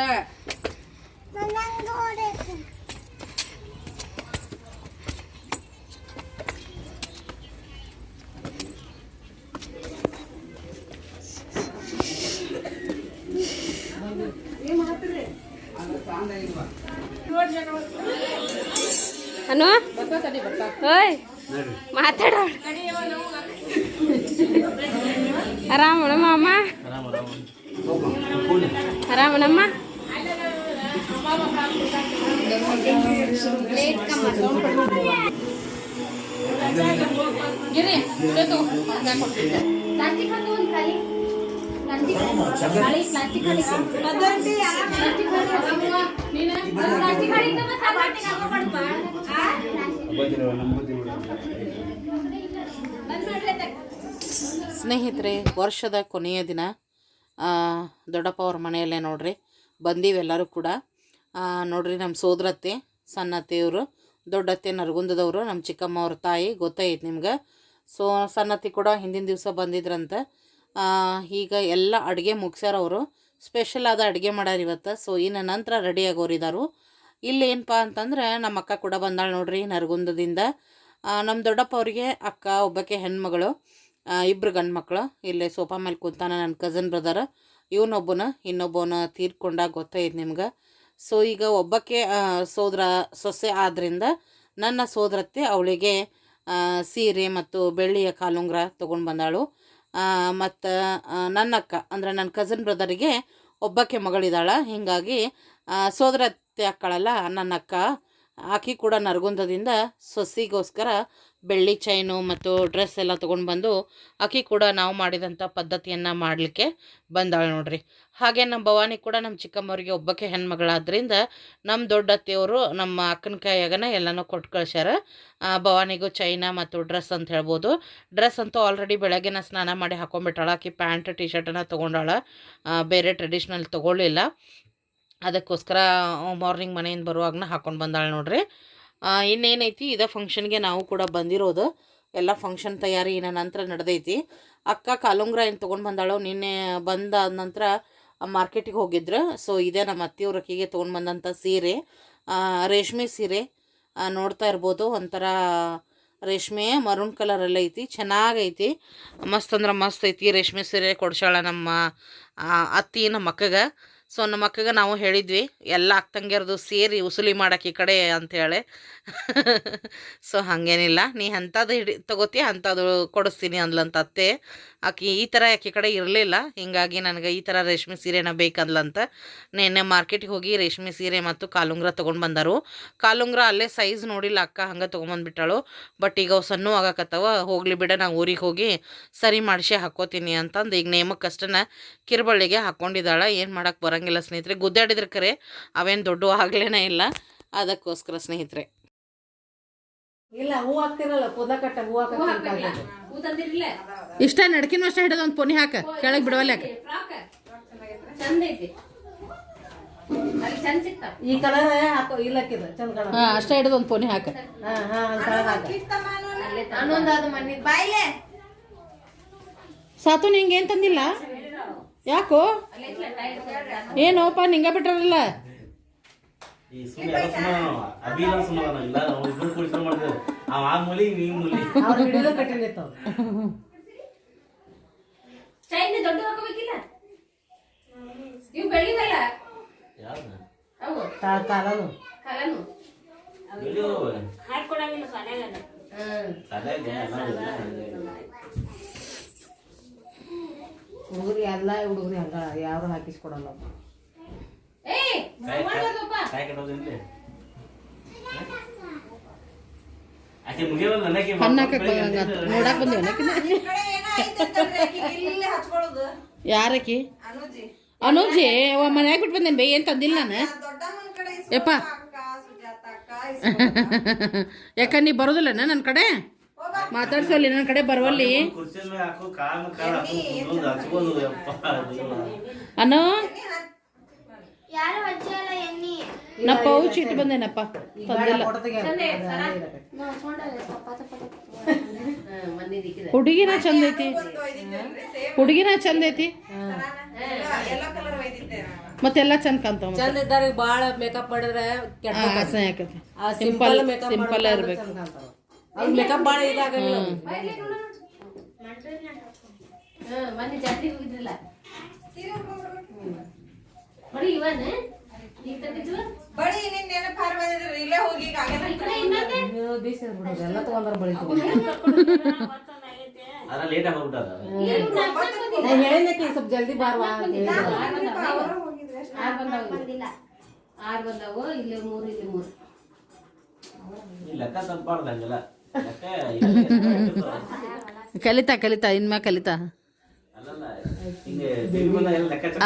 ಅವಕಾಶ ಅನು ಓಯ್ ಮಾತಾಡೋಣ ಆರಾಮಣಮ್ಮ ಅಮ್ಮ ಆರಾಮಣಮ್ಮ ಪ್ಲಾಸ್ಟಿಕ್ ಹಾಕಿ ಒಂದು ಖಾಲಿ ಪ್ಲಾಸ್ಟಿಕ್ ಖಾಲಿ ಪ್ಲಾಸ್ಟಿಕ್ ಖಾಲಿ ಪ್ಲಾಸ್ಟಿಕ್ ಖಾಲಿ ಪ್ಲಾಸ್ಟಿಕ್ ಖಾಲಿ ಇದ್ದವ ಸಾಪಾಟಿಗೆ ಹಾಕೋಬಾರ್ದು ಬಂದ್ ಮಾಡ್ಲೆ ತಗ. ಸ್ನೇಹಿತರೆ ವರ್ಷದ ಕೊನೆಯ ದಿನ ಆ, ದೊಡ್ಡಪ್ಪ ಅವ್ರ ಮನೆಯಲ್ಲೇ ನೋಡ್ರಿ ಬಂದೀವಿ ಎಲ್ಲರೂ ಕೂಡ ಆ, ನೋಡ್ರಿ ನಮ್ಮ ಸೋದರತ್ತೆ, ಸಣ್ಣತ್ತೆಯವರು, ದೊಡ್ಡತ್ತೆ ನರಗುಂದದವರು ನಮ್ಮ ಚಿಕ್ಕಮ್ಮ ಅವ್ರ ತಾಯಿ, ಗೊತ್ತಾಯ್ತು ನಿಮ್ಗೆ? ಸೊ, ಸಣ್ಣತ್ತಿ ಕೂಡ ಹಿಂದಿನ ದಿವಸ ಬಂದಿದ್ರಂತೆ. ಈಗ ಎಲ್ಲ ಅಡುಗೆ ಮುಗಿಸ್ಯಾರ ಅವರು ಸ್ಪೆಷಲ್ ಆದ ಅಡುಗೆ ಮಾಡ್ಯಾರ ಇವತ್ತು. ಸೊ, ಇನ್ನು ನಂತರ ರೆಡಿ ಆಗೋರಿದಾರು ಇಲ್ಲಿ ಏನಪ್ಪ ಅಂತಂದ್ರೆ ನಮ್ಮ ಅಕ್ಕ ಕೂಡ ಬಂದಾಳೆ ನೋಡ್ರಿ ನರಗುಂದದಿಂದ. ನಮ್ಮ ದೊಡ್ಡಪ್ಪ ಅವರಿಗೆ ಅಕ್ಕ, ಒಬ್ಬಕ್ಕೆ ಹೆಣ್ಮಗಳು ಇಬ್ಬರು ಗಂಡು ಮಕ್ಕಳು ಇಲ್ಲೇ ಸೋಫಾ ಮೇಲೆ ಕುಂತಾನ ನನ್ನ ಕಸನ್ ಬ್ರದರ್ ಇವನೊಬ್ಬನ, ಇನ್ನೊಬ್ಬನ ತೀರ್ಕೊಂಡಾಗ ಗೊತ್ತಾಯ್ತು ನಿಮ್ಗೆ. ಸೊ ಈಗ ಒಬ್ಬಕ್ಕೆ ಸೋದರ ಸೊಸೆ ಆದ್ದರಿಂದ ನನ್ನ ಸೋದರತ್ತೆ ಅವಳಿಗೆ ಸೀರೆ ಮತ್ತು ಬೆಳ್ಳಿಯ ಕಾಲುಂಗ್ರ ತೊಗೊಂಡು ಬಂದಾಳು. ಮತ್ತು ನನ್ನ ಅಕ್ಕ, ಅಂದರೆ ನನ್ನ ಕಸಿನ್ ಬ್ರದರಿಗೆ ಒಬ್ಬಕ್ಕೆ ಮಗಳಿದ್ದಾಳೆ ಹೀಗಾಗಿ ಸೋದರತ್ತೆ ಅಕ್ಕಳಲ್ಲ, ನನ್ನ ಅಕ್ಕ. ಆಕಿ ಕೂಡ ನರಗುಂದದಿಂದ ಸೊಸಿಗೋಸ್ಕರ ಬೆಳ್ಳಿ ಚೈನು ಮತ್ತು ಡ್ರೆಸ್ ಎಲ್ಲ ತೊಗೊಂಡು ಬಂದು ಆಕೆ ಕೂಡ ನಾವು ಮಾಡಿದಂಥ ಪದ್ಧತಿಯನ್ನು ಮಾಡಲಿಕ್ಕೆ ಬಂದಾಳೆ ನೋಡ್ರಿ. ಹಾಗೆ ನಮ್ಮ ಭವಾನಿ ಕೂಡ ನಮ್ಮ ಚಿಕ್ಕಮ್ಮವ್ರಿಗೆ ಒಬ್ಬಕ್ಕೆ ಹೆಣ್ಮಗಳಾದ್ರಿಂದ ನಮ್ಮ ದೊಡ್ಡ ಅತ್ತೆಯವರು ನಮ್ಮ ಅಕ್ಕನ ಕೈಯಾಗನ ಎಲ್ಲನೂ ಕೊಟ್ಟು ಕಳ್ಸ್ಯಾರ. ಭವಾನಿಗೂ ಚೈನ ಮತ್ತು ಡ್ರೆಸ್ ಅಂತ ಹೇಳ್ಬೋದು. ಡ್ರೆಸ್ ಅಂತೂ ಆಲ್ರೆಡಿ ಬೆಳಗ್ಗೆನ ಸ್ನಾನ ಮಾಡಿ ಹಾಕೊಂಡ್ಬಿಟ್ಟಾಳ. ಆಕಿ ಪ್ಯಾಂಟ್ ಟಿ ಶರ್ಟನ್ನು ತೊಗೊಂಡಾಳ. ಬೇರೆ ಟ್ರೆಡಿಷ್ನಲ್ ತೊಗೊಳ್ಳಿಲ್ಲ. ಅದಕ್ಕೋಸ್ಕರ ಮಾರ್ನಿಂಗ್ ಮನೆಯಿಂದ ಬರುವಾಗನ ಹಾಕೊಂಡು ಬಂದಾಳೆ ನೋಡ್ರಿ. ಇನ್ನೇನೈತಿ, ಇದೇ ಫಂಕ್ಷನ್ಗೆ ನಾವು ಕೂಡ ಬಂದಿರೋದು. ಎಲ್ಲ ಫಂಕ್ಷನ್ ತಯಾರಿ ಏನ ನಂತರ ನಡೆದೈತಿ. ಅಕ್ಕ ಕಾಲುಂಗ್ರ ಏನು ತೊಗೊಂಡು ಬಂದಾಳು, ನಿನ್ನೆ ಬಂದ ನಂತರ ಮಾರ್ಕೆಟಿಗೆ ಹೋಗಿದ್ರು. ಸೊ ಇದೇ ನಮ್ಮ ಅತ್ತೆಯವ್ರ ಅಕ್ಕಿಗೆ ತೊಗೊಂಡು ಬಂದಂಥ ಸೀರೆ. ರೇಷ್ಮೆ ಸೀರೆ. ನೋಡ್ತಾ ಇರ್ಬೋದು. ಒಂಥರ ರೇಷ್ಮೆ, ಮರೂನ್ ಕಲರ್ ಎಲ್ಲ ಐತಿ. ಚೆನ್ನಾಗೈತಿ. ಮಸ್ತ್ ಅಂದ್ರೆ ಮಸ್ತ್ ಐತಿ ರೇಷ್ಮೆ ಸೀರೆ ಕೊಡ್ಸಾಳ ನಮ್ಮ ಅತ್ತಿ ನಮ್ಮ ಅಕ್ಕಗೆ. ಸೊ ನಮ್ಮ ಅಕ್ಕಗೆ ನಾವು ಹೇಳಿದ್ವಿ, ಎಲ್ಲ ಅಕ್ಕಂಗಿರ್ದು ಸೇರಿ ಉಸುಲಿ ಮಾಡಕ್ಕೆ ಈ ಕಡೆ ಅಂಥೇಳಿ ಸೊ [LAUGHS] ಹಾಗೇನಿಲ್ಲ. ನೀ ಅಂಥದ್ದು ಹಿಡಿ, ತಗೋತಿ, ಅಂಥದ್ದು ಕೊಡಿಸ್ತೀನಿ ಅಂದ್ಲಂತ ಅತ್ತೆ. ಆಕಿ ಈ ಥರ ಆಕೆ ಕಡೆ ಇರಲಿಲ್ಲ. ಹಿಂಗಾಗಿ ನನಗೆ ಈ ಥರ ರೇಷ್ಮೆ ಸೀರೆನ ಬೇಕಂದ್ಲಂತ ನೆನ್ನೆ ಮಾರ್ಕೆಟಿಗೆ ಹೋಗಿ ರೇಷ್ಮೆ ಸೀರೆ ಮತ್ತು ಕಾಲುಂಗ್ರ ತೊಗೊಂಡು ಬಂದರು. ಕಾಲುಂಗ್ರ ಅಲ್ಲೇ ಸೈಜ್ ನೋಡಿಲ್ಲ ಅಕ್ಕ, ಹಂಗೆ ತೊಗೊಂಬಂದ್ಬಿಟ್ಟಾಳು. ಬಟ್ ಈಗ ಅವು ಸಣ್ಣ ಆಗಕತ್ತವ, ಹೋಗಲಿ ಬಿಡ ನಾ ಊರಿಗೆ ಹೋಗಿ ಸರಿ ಮಾಡಿಸಿ ಹಾಕ್ಕೋತೀನಿ ಅಂತಂದು ಈಗ ನೇಮಕ್ಕಷ್ಟನ ಕಿರುಬಳ್ಳಿಗೆ ಹಾಕ್ಕೊಂಡಿದ್ದಾಳೆ ಏನು ಮಾಡೋಕ್ಕೆ ಬರಂಗಿಲ್ಲ ಸ್ನೇಹಿತರೆ, ಗುದ್ದಾಡಿದ್ರೆ ಕರೆ, ಅವೇನು ದೊಡ್ಡ ಆಗಲೇನೇ ಇಲ್ಲ. ಅದಕ್ಕೋಸ್ಕರ ಸ್ನೇಹಿತರೆ. ಇಲ್ಲ ಹೂ ಹಾಕ್ತಿರಲ್ಲ ಕಟ್ಟ ಹೂ ಹಾಕಿ ಇಷ್ಟ ನಡ್ಕಿನ ಅಷ್ಟ ಹಿಡಿದ ಒಂದು ಪೊನಿ ಹಾಕ ಕೆಳಗೆ ಬಿಡವಲ್ಲ ಈ ಕಲರ್ ಹಾಕೋ ಇಲ್ಲಕ್ಕಿದ ಚಂದ ಕಾಣ ಹಾಂ ಅಷ್ಟ ಹಿಡಿದು ಒಂದು ಪೊನಿ ಹಾಕ. ಹಾ ಹಾ ಸಾತು ನಿಂಗೆ ಏನು ತಂದಿಲ್ಲ? ಯಾಕೋ? ಏನೋಪ್ಪ ನಿಂಗ ಬಿಟ್ರಲ್ಲ? ಈ ಸುಮ್ಮನೆ ಎಲ್ಲ ಸುಮ್ಮನೆ ಅಭಿನ ಸುಮ್ಮನೆ ಇಲ್ಲ ನಾವು ಅವ. ಆ ಮೂಲಿ ನೀವು ಮೂಲಿ. ಅವ್ರ ಹಿಡಿದ ಕಟ್ಟಿ ನಿಂತಾವ ಚೈನ್ ದೊಡ್ಡ ಹಾಕೋಬೇಕಿಲ್ಲ? ಇವು ಬೆಳ್ಳಿದಲ್ಲ? ಯಾವ್ದು? ಅವು? ಕಾಲನು ಕಲನು ಇದು ಹಾಕೊಡಂಗಿಲ್ಲ ಸನ್ಯಾಗ ತಲೆಗೆ ಎಲ್ಲ ಹುಡುಗರಿ ಎಲ್ಲ ಹುಡುಗರಿ ಹಂಗ ಯಾರು ಹಾಕಿಸ್ಕೊಡಲ್ಲ ನೋಡಕ್ ಬಂದೇವ ಯಾರಕಿ ಅನುಜಿ. ಅವ ಮನ್ಯಾಗ ಬಿಟ್ಟು ಬಂದೇನೆ ಬೇ ಏನು ತಂದಿಲ್ಲ ನಾನು? ಯಪ್ಪ. [LAUGHS] ಯಾಕ ನೀ ಬರೋದಿಲ್ಲ ನನ್ನ ಕಡೆ? ಮಾತಾಡ್ಸೋಲ್ಲಿ ನನ್ನ ಕಡೆ ಬರವಲ್ಲಿ ಅನು? ಯಾರು ಹಚ್ಚಲ್ಲ ಎಣ್ಣಿ ನಾ ಪೌಚ್ ಇಟ್ಟು ಬಂದೇನಪ್ಪ ತಂದಿಲ್ಲ. ಹುಡುಗಿನ ಚಂದ ಐತಿ. ಹುಡುಗಿನ ಚಂದ ಐತಿ. ಮತ್ತೆಲ್ಲ ಚಂದ ಕಾಣ್ತಾವ ಚಂದ ಇದ್ದಾರೆ ಬಾಳ ಮೇಕಪ್ ಮಾಡಿದ್ರೆ ಸಿಂಪಲ್ ಸಿಂಪಲ್ ಇರ್ಬೇಕು. ಮೇಕಪ್ ಮಾಡಿ ಇದಾಗಂಗಿಲ್ಲ. ಮೊನ್ನೆ ಜಾತ್ರೆಗೆ ಹೋಗಿದ್ರಲ್ಲ? ಇವನ್? ಈಗ ತಂದಿದ್ವ ಬಡಿ ನಿನ್ ನೆನಪು ಹಾರ ಬಂದಿದ್ರು ಇಲ್ಲೇ ಹೋಗಿ ಈಗ ಆಗಲ್ಲ ಇನ್ನೊಂದೆ ಬಿಡೋದು ಎಲ್ಲ ತಗೊಂಡ್ರ ಬಳಿತೀವಿ ಅದ್ರ ಲೇಟ್ ಆಗಿ ನಾನು ಹೇಳಿದ್ದಕ್ಕೆ ಸ್ವಲ್ಪ ಜಲ್ದಿ ಬಾರ್ವಾ ಅಂತ ಹೇಳಿದ್ರು. ಆರ್ ಬಂದವು. ಆರ್ ಬಂದವು ಇಲ್ಲಿ ಮೂರು ಇಲ್ಲಿ ಮೂರು. ಈ ಲೆಕ್ಕ ಲೆಕ್ಕ. [LAUGHS] ಕಲಿತಾ ಕಲಿತಾ ಇನ್ಮ್ಯಾಗ ಕಲಿತಾ ಅಲ್ಲಲ್ಲ ಹಿಂಗೆ ಬೇಬಿ ಬಂದಾಗ ಎಲ್ಲ ಲೆಕ್ಕ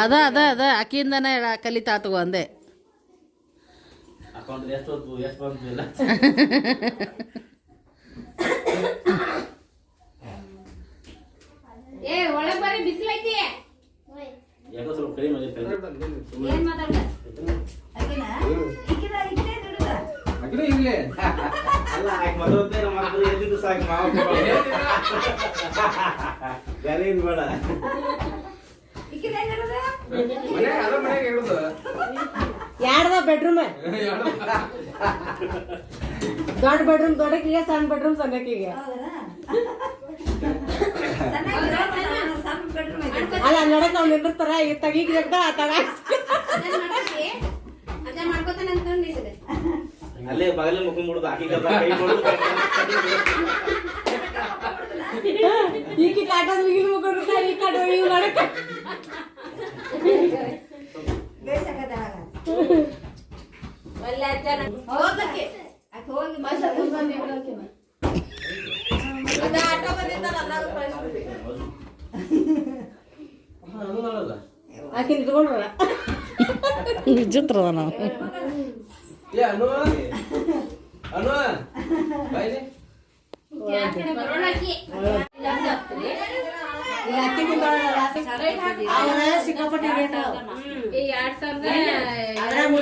ಅದ ಅದ ಅದ. ಆಕಿಯಿಂದನೇ ಕಲಿತಾ ತಗೋ ಅಂದೆ. ಏನ್ ಯಾರ್ದ ಬೆಡ್ರೂಮ್ ದೊಡ್ಡ ಬೆಡ್ರೂಮ್ ದೊಡ್ಡಕ್ಕಿಗೆ ಸಣ್ಣ ಬೆಡ್ರೂಮ್ ಸಣ್ಣಕ್ಕಿಗೆ. ಅಲ್ಲ ನಡಕ್ ಅವ್ನು ನಿಂದಿರ್ತಾರ ಈ ತಗೀಗ್ ತಗ ಮಾಡ್ಕೋತಾನ ಅನ್ಕೊಂಡಿದ್ದೆ ಅಲ್ಲೇ ಬಗಲೇ ಮುಖಂಡ್ಬಿಡುದು ಆಕಿ ಕೈ ಮಾಡೋದು ಈಕಿ ಕಾಟದ ಮುಗಿಲ್ ಮುಗಿರ್ತಾರ ಈ ಕಾಟ ಇವ್ ನಡಕ ಅದು ಅಲ್ಲ. ಆಕಿ ನಿಂತ್ಕೊಂಡ್ರ ವಿಚಿತ್ರ ಅದ ನಾವು. ಏ ಅನು ಅನು ಬಾಯ್ಲಿ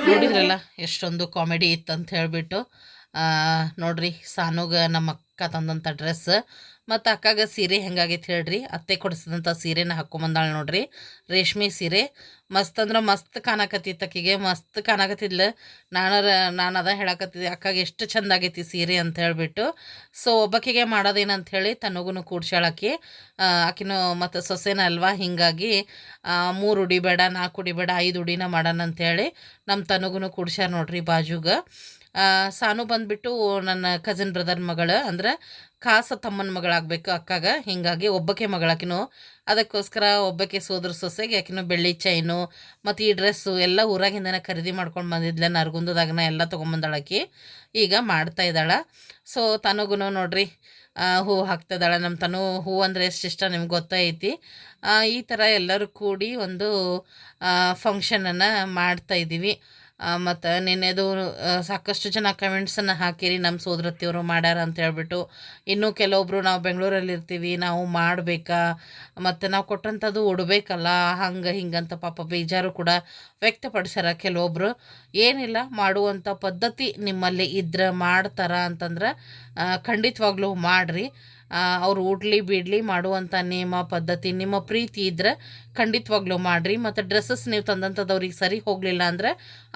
ನೋಡಿದ್ರಲ್ಲ ಎಷ್ಟೊಂದು ಕಾಮಿಡಿ ಇತ್ತು ಅಂತ ಹೇಳಿಬಿಟ್ಟು ನೋಡ್ರಿ ಸಾನುಗ ನಮ್ಮ ಅಕ್ಕ ತಂದಂಥ ಡ್ರೆಸ್ ಮತ್ತು ಅಕ್ಕಾಗ ಸೀರೆ ಹೆಂಗಾಗೈತೆ ಹೇಳ್ರಿ? ಅತ್ತೆ ಕೊಡಿಸಿದಂಥ ಸೀರೆನ ಹಾಕ್ಕೊಂಬಂದಾಳ ನೋಡ್ರಿ. ರೇಷ್ಮೆ ಸೀರೆ. ಮಸ್ತ್ ಅಂದ್ರೆ ಮಸ್ತ್ ಕಾಣಕತ್ತಿತ್ತು ಅಕ್ಕಿಗೆ. ಮಸ್ತ್ ಕಾಣಕತ್ತಿದ್ಲು. ನಾನು ನಾನು ಅದ ಹೇಳಕತ್ತಿದ್ದೆ, ಅಕ್ಕಗೆ ಎಷ್ಟು ಚಂದ ಆಗೈತಿ ಸೀರೆ? ಅಂತ ಹೇಳ್ಬಿಟ್ಟು. ಸೊ ಒಬ್ಬಕ್ಕಿಗೆ ಮಾಡೋದೇನಂತ ಹೇಳಿ ತನಗೂ ಕೂಡ್ಸಾಳಕ್ಕಿ ಆಕಿನೂ ಮತ್ತು ಸೊಸೆನ ಅಲ್ವಾ? ಹಿಂಗಾಗಿ ಮೂರು ಉಡಿ ಬೇಡ, ನಾಲ್ಕು ಉಡಿ ಬೇಡ, ಐದು ಉಡಿನ ಮಾಡೋಣ ಅಂತೇಳಿ ನಮ್ಮ ತನಗೂ ಕೂಡ್ಸ್ಯಾರ ನೋಡ್ರಿ ಬಾಜುಗ. ಸಾನು ಬಂದ್ಬಿಟ್ಟು ನನ್ನ ಕಸಿನ್ ಬ್ರದರ್ ಮಗಳು, ಅಂದ್ರೆ ಖಾಸ ತಮ್ಮನ ಮಗಳಾಗಬೇಕು ಅಕ್ಕಾಗ. ಹಿಂಗಾಗಿ ಒಬ್ಬಕ್ಕೆ ಮಗಳಾಕಿನೂ, ಅದಕ್ಕೋಸ್ಕರ ಒಬ್ಬಕ್ಕೆ ಸೋದ್ರ ಸೊಸೆಗೆ ಆಕಿನೂ ಬೆಳ್ಳಿ ಚೈನು ಮತ್ತು ಈ ಡ್ರೆಸ್ಸು ಎಲ್ಲ ಊರಾಗಿಂದನೇ ಖರೀದಿ ಮಾಡ್ಕೊಂಡು ಬಂದಿದ್ಲೆ, ನರಗುಂದದಾಗನ ಎಲ್ಲ ತೊಗೊಂಬಂದಾಳಕಿ ಈಗ ಮಾಡ್ತಾ ಇದ್ದಾಳೆ. ಸೊ ತನಗೂ ನೋಡ್ರಿ ಹೂ ಹಾಕ್ತಿದ್ದಾಳೆ. ನಮ್ಮ ತನು ಹೂ ಅಂದರೆ ಎಷ್ಟು ಇಷ್ಟ ನಿಮ್ಗೆ ಗೊತ್ತೈತಿ ಈ ಥರ ಎಲ್ಲರೂ ಕೂಡಿ ಒಂದು ಫಂಕ್ಷನನ್ನು ಮಾಡ್ತಾ ಇದ್ದೀವಿ ಮತ್ತು ನಿನ್ನೆದು ಸಾಕಷ್ಟು ಜನ ಕಮೆಂಟ್ಸನ್ನು ಹಾಕಿರಿ ನಮ್ಮ ಸೋದರತ್ತಿಯವರು ಮಾಡ್ಯಾರ ಅಂತ ಹೇಳ್ಬಿಟ್ಟು, ಇನ್ನೂ ಕೆಲವೊಬ್ಬರು ನಾವು ಬೆಂಗಳೂರಲ್ಲಿ ಇರ್ತೀವಿ, ನಾವು ಮಾಡಬೇಕಾ, ಮತ್ತು ನಾವು ಕೊಟ್ಟಂಥದ್ದು ಉಡಬೇಕಲ್ಲ, ಹಂಗೆ ಹಿಂಗಂತ ಪಾಪ ಬೇಜಾರು ಕೂಡ ವ್ಯಕ್ತಪಡಿಸ್ಯಾರ ಕೆಲವೊಬ್ಬರು ಏನಿಲ್ಲ ಮಾಡುವಂಥ ಪದ್ಧತಿ ನಿಮ್ಮಲ್ಲಿ ಇದ್ರೆ ಮಾಡ್ತಾರ ಅಂತಂದ್ರೆ ಖಂಡಿತವಾಗ್ಲೂ ಮಾಡಿರಿ. ಅವ್ರು ಉಡ್ಲಿ ಬಿಡ್ಲಿ ಮಾಡುವಂಥ ನಿಯಮ ಪದ್ಧತಿ, ನಿಮ್ಮ ಪ್ರೀತಿ ಇದ್ದರೆ ಖಂಡಿತವಾಗ್ಲೂ ಮಾಡಿರಿ. ಮತ್ತು ಡ್ರೆಸ್ಸಸ್ ನೀವು ತಂದಂಥದ್ದು ಅವ್ರಿಗೆ ಸರಿ ಹೋಗಲಿಲ್ಲ ಅಂದರೆ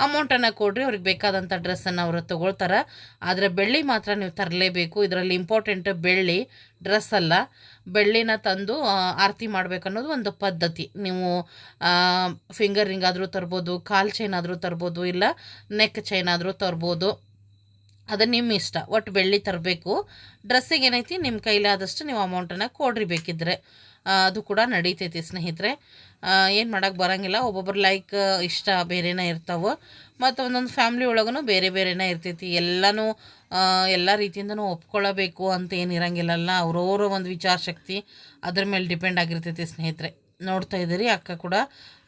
ಅಮೌಂಟನ್ನು ಕೊಡ್ರಿ. ಅವ್ರಿಗೆ ಬೇಕಾದಂಥ ಡ್ರೆಸ್ಸನ್ನು ಅವರು ತೊಗೊಳ್ತಾರೆ. ಆದರೆ ಬೆಳ್ಳಿ ಮಾತ್ರ ನೀವು ತರಲೇಬೇಕು. ಇದರಲ್ಲಿ ಇಂಪಾರ್ಟೆಂಟ್ ಬೆಳ್ಳಿ ಡ್ರೆಸ್ ಅಲ್ಲ. ಬೆಳ್ಳಿನ ತಂದು ಆರತಿ ಮಾಡ್ಬೇಕನ್ನೋದು ಒಂದು ಪದ್ಧತಿ. ನೀವು ಫಿಂಗರ್ ರಿಂಗ್ ಆದರೂ ತರ್ಬೋದು, ಕಾಲ್ ಚೈನ್ ಆದರೂ ತರ್ಬೋದು, ಇಲ್ಲ ನೆಕ್ ಚೈನ್ ಆದರೂ ತರ್ಬೋದು. ಅದು ನಿಮ್ಮ ಇಷ್ಟ. ಒಟ್ಟು ಬೆಳ್ಳಿ ತರಬೇಕು. ಡ್ರೆಸ್ಸಿಗೆ ಏನೈತಿ ನಿಮ್ಮ ಕೈಲಾದಷ್ಟು ನೀವು ಅಮೌಂಟನ್ನು ಕೊಡ್ರಿ ಬೇಕಿದ್ರೆ. ಅದು ಕೂಡ ನಡೀತೈತಿ ಸ್ನೇಹಿತರೆ. ಏನು ಮಾಡೋಕ್ಕೆ ಬರೋಂಗಿಲ್ಲ. ಒಬ್ಬೊಬ್ರು ಲೈಕ್ ಇಷ್ಟ ಬೇರೆನೇ ಇರ್ತಾವೆ. ಮತ್ತು ಒಂದೊಂದು ಫ್ಯಾಮ್ಲಿ ಒಳಗೂ ಬೇರೆ ಬೇರೆನೇ ಇರ್ತೈತಿ. ಎಲ್ಲನೂ ಎಲ್ಲ ರೀತಿಯಿಂದನೂ ಒಪ್ಕೊಳ್ಳಬೇಕು ಅಂತ ಏನು ಇರಂಗಿಲ್ಲಲ್ಲ. ಅವ್ರವ್ರ ಒಂದು ವಿಚಾರ ಶಕ್ತಿ ಅದ್ರ ಮೇಲೆ ಡಿಪೆಂಡ್ ಆಗಿರ್ತೈತಿ ಸ್ನೇಹಿತರೆ. ನೋಡ್ತಾ ಇದ್ದೀರಿ, ಅಕ್ಕ ಕೂಡ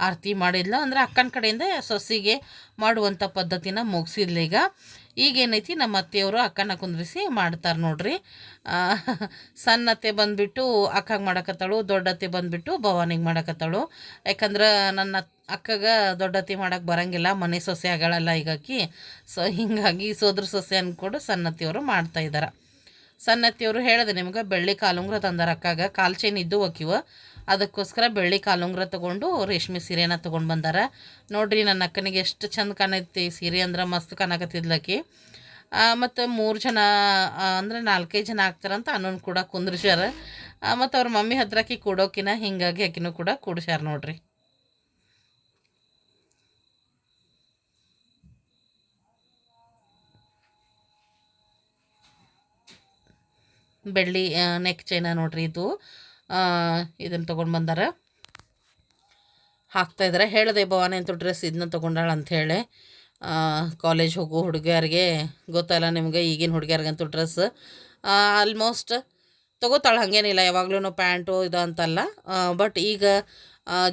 ಆರತಿ ಮಾಡಿದ್ಲು. ಅಂದ್ರೆ ಅಕ್ಕನ ಕಡೆಯಿಂದ ಸೊಸಿಗೆ ಮಾಡುವಂಥ ಪದ್ಧತಿನ ಮುಗಿಸಿದ್ಲು ಈಗ. ಈಗೇನೈತಿ, ನಮ್ಮ ಅತ್ತೆಯವರು ಅಕ್ಕನ ಕುಂದ್ರಿಸಿ ಮಾಡ್ತಾರೆ ನೋಡ್ರಿ. ಸಣ್ಣತ್ತೆ ಬಂದುಬಿಟ್ಟು ಅಕ್ಕಗೆ ಮಾಡಕತ್ತಾಳು ದೊಡ್ಡತ್ತೆ ಬಂದುಬಿಟ್ಟು ಭವಾನಿಗೆ ಮಾಡಕತ್ತಾಳು. ಯಾಕಂದ್ರೆ ನನ್ನ ಅಕ್ಕಗ ದೊಡ್ಡ ಅತ್ತೆ ಮಾಡಕ್ಕೆ ಬರಂಗಿಲ್ಲ, ಮನೆ ಸೊಸೆ ಆಗಳಲ್ಲ ಈಗಾಕಿ. ಸೊ ಹಿಂಗಾಗಿ ಸೋದ್ರ ಸೊಸೆ ಅಂದ್ಕೊಂಡು ಸಣ್ಣ ಮಾಡ್ತಾಯಿದ್ದಾರೆ ಸಣ್ಣತ್ತಿಯವರು ಹೇಳಿದೆ ನಿಮ್ಗೆ ಬೆಳ್ಳಿ ಕಾಲುಂಗ್ರ ತಂದಾರ ಅಕ್ಕಾಗ ಕಾಲು ಚೈನ್ ಇದ್ದು ಒಕ್ಕಿವ ಅದಕ್ಕೋಸ್ಕರ ಬೆಳ್ಳಿ ಕಾಲುಂಗ್ರ ತೊಗೊಂಡು ರೇಷ್ಮೆ ಸೀರೆನ ತೊಗೊಂಡು ಬಂದಾರ. ನೋಡ್ರಿ ನನ್ನ ಅಕ್ಕನಿಗೆ ಎಷ್ಟು ಚಂದ ಕಾಣೈತಿ ಸೀರೆ ಅಂದ್ರೆ ಮಸ್ತ್ ಕಾಣಕತ್ತಿದ್ಲಕ್ಕಿ ಮತ್ತು ಮೂರು ಜನ ಅಂದರೆ ನಾಲ್ಕೈದು ಜನ ಆಗ್ತಾರಂತ ಅನ್ನೋನ್ ಕೂಡ ಕುಂದ್ರಿಸ್ಯಾರ. ಮತ್ತು ಅವ್ರ ಮಮ್ಮಿ ಹತ್ರಕಿ ಕೂಡೋಕಿನ ಹಿಂಗಾಗಿ ಆಕಿನೂ ಕೂಡ ಕೂಡ್ಸ್ಯಾರ ನೋಡ್ರಿ. ಬೆಳ್ಳಿ ನೆಕ್ ಚೈನ ನೋಡ್ರಿ ಇದು. ಇದನ್ನು ತೊಗೊಂಡು ಬಂದಾರ. ಹಾಕ್ತಾಯಿದ್ದಾರೆ ಹೇಳಿದೆ ಭವಾನಿ ಅಂತೂ ಡ್ರೆಸ್ ಇದನ್ನ ತೊಗೊಂಡಾಳ ಅಂಥೇಳಿ ಕಾಲೇಜ್ ಹೋಗೋ ಹುಡುಗಿಯರಿಗೆ ಗೊತ್ತಲ್ಲ ನಿಮಗೆ, ಈಗಿನ ಹುಡುಗಿಯರಿಗಂತೂ ಡ್ರೆಸ್. ಆಲ್ಮೋಸ್ಟ್ ತೊಗೋತಾಳೆ, ಹಾಗೇನಿಲ್ಲ. ಯಾವಾಗಲೂ ಪ್ಯಾಂಟು ಇದು ಅಂತಲ್ಲ. ಬಟ್ ಈಗ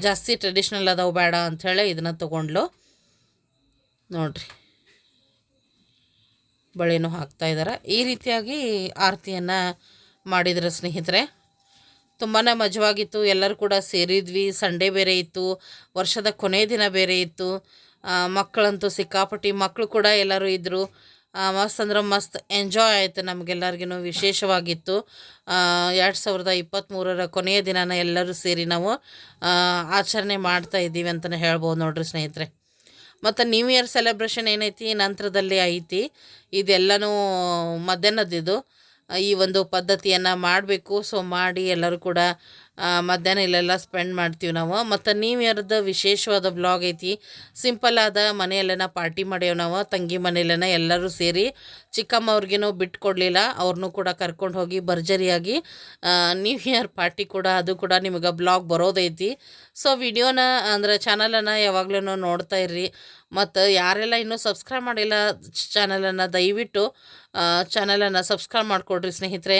ಜಾಸ್ತಿ ಟ್ರೆಡಿಷ್ನಲ್ ಅದಾವೆ ಬೇಡ ಅಂಥೇಳಿ ಇದನ್ನ ತೊಗೊಂಡ್ಲು. ನೋಡ್ರಿ. ಬಳೆನೂ ಹಾಕ್ತಾಯಿದ್ದಾರೆ ಈ ರೀತಿಯಾಗಿ ಆರತಿಯನ್ನು ಮಾಡಿದ್ರು ಸ್ನೇಹಿತರೆ. ತುಂಬಾ ಮಜವಾಗಿತ್ತು. ಎಲ್ಲರೂ ಕೂಡ ಸೇರಿದ್ವಿ. ಸಂಡೇ ಬೇರೆ ಇತ್ತು. ವರ್ಷದ ಕೊನೆ ದಿನ ಬೇರೆ ಇತ್ತು. ಮಕ್ಕಳಂತೂ ಸಿಕ್ಕಾಪಟ್ಟಿ ಮಕ್ಕಳು ಕೂಡ ಎಲ್ಲರೂ ಇದ್ದರು ಮಸ್ತ್ ಅಂದ್ರೆ ಮಸ್ತ್ ಎಂಜಾಯ್ ಆಯಿತು ನಮಗೆಲ್ಲರಿಗೂ ವಿಶೇಷವಾಗಿತ್ತು. ಎರಡು ಸಾವಿರದ ಇಪ್ಪತ್ತ್ಮೂರರ ಕೊನೆಯ ದಿನನ ಎಲ್ಲರೂ ಸೇರಿ ನಾವು ಆಚರಣೆ ಮಾಡ್ತಾ ಇದ್ದೀವಿ ಅಂತಲೇ ಹೇಳ್ಬೋದು ನೋಡ್ರಿ ಸ್ನೇಹಿತರೆ. ಮತ್ತು ನ್ಯೂ ಇಯರ್ ಸೆಲೆಬ್ರೇಷನ್ ಏನೈತಿ? ನಂತರದಲ್ಲಿ ಐತಿ. ಇದೆಲ್ಲನೂ ಮಧ್ಯಾಹ್ನದಿದು ಈ ಒಂದು ಪದ್ಧತಿಯನ್ನು ಮಾಡಬೇಕು. ಸೊ ಮಾಡಿ ಎಲ್ಲರೂ ಕೂಡ ಮಧ್ಯಾಹ್ನ ಇಲ್ಲೆಲ್ಲ ಸ್ಪೆಂಡ್ ಮಾಡ್ತೀವಿ ನಾವು. ಮತ್ತು ನ್ಯೂ ಇಯರ್ದು ವಿಶೇಷವಾದ ಬ್ಲಾಗ್ ಐತಿ ಸಿಂಪಲ್ ಆದ ಮನೆಯಲ್ಲೇನ ಪಾರ್ಟಿ ಮಾಡ್ಯಾವ ನಾವು, ತಂಗಿ ಮನೆಯಲ್ಲೇನ ಎಲ್ಲರೂ ಸೇರಿ. ಚಿಕ್ಕಮ್ಮ ಅವ್ರಿಗೇನೋ ಬಿಟ್ಟು ಕೊಡಲಿಲ್ಲ ಅವ್ರನ್ನೂ ಕೂಡ ಕರ್ಕೊಂಡು ಹೋಗಿ ಭರ್ಜರಿಯಾಗಿ ನ್ಯೂ ಇಯರ್ ಪಾರ್ಟಿ ಕೂಡ ಅದು ಕೂಡ ನಿಮಗೆ ಬ್ಲಾಗ್ ಬರೋದೈತಿ. ಸೊ ವಿಡಿಯೋನ ಅಂದರೆ ಚಾನಲನ್ನು ಯಾವಾಗಲೂ ನೋಡ್ತಾ ಇರ್ರಿ. ಮತ್ತು ಯಾರೆಲ್ಲ ಇನ್ನೂ ಸಬ್ಸ್ಕ್ರೈಬ್ ಮಾಡಿಲ್ಲ ಚಾನಲನ್ನು ದಯವಿಟ್ಟು ಚಾನಲನ್ನು ಸಬ್ಸ್ಕ್ರೈಬ್ ಮಾಡಿಕೊಡ್ರಿ ಸ್ನೇಹಿತರೆ.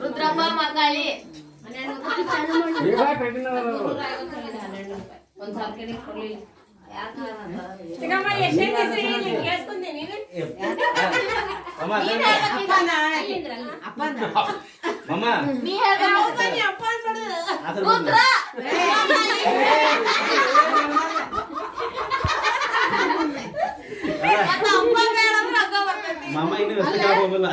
ರುದ್ರಪ್ಪ ಮರ್ಗಾಳಿ ಒಂದ್ ಸಾವಿರ ಕಡೆ ಕೊಡ್ಲಿಲ್ಲ ಅಪ್ಪ ಅಂದ. ಮಮ್ಮ ನೀ ಹೇಳ್ಬೇಕು ಅದ್ರ ರುದ್ರ ಮತ್ತೆ ಅಪ್ಪ ಬೇಡ ಅಂದ್ರೆ ಅಕ್ಕ ಬರ್ತೈತಿ ಮಾಮ ಇನ್ನು ಹೆಸರು ಕೇಳಕ್ ಹೋಗಲ್ಲ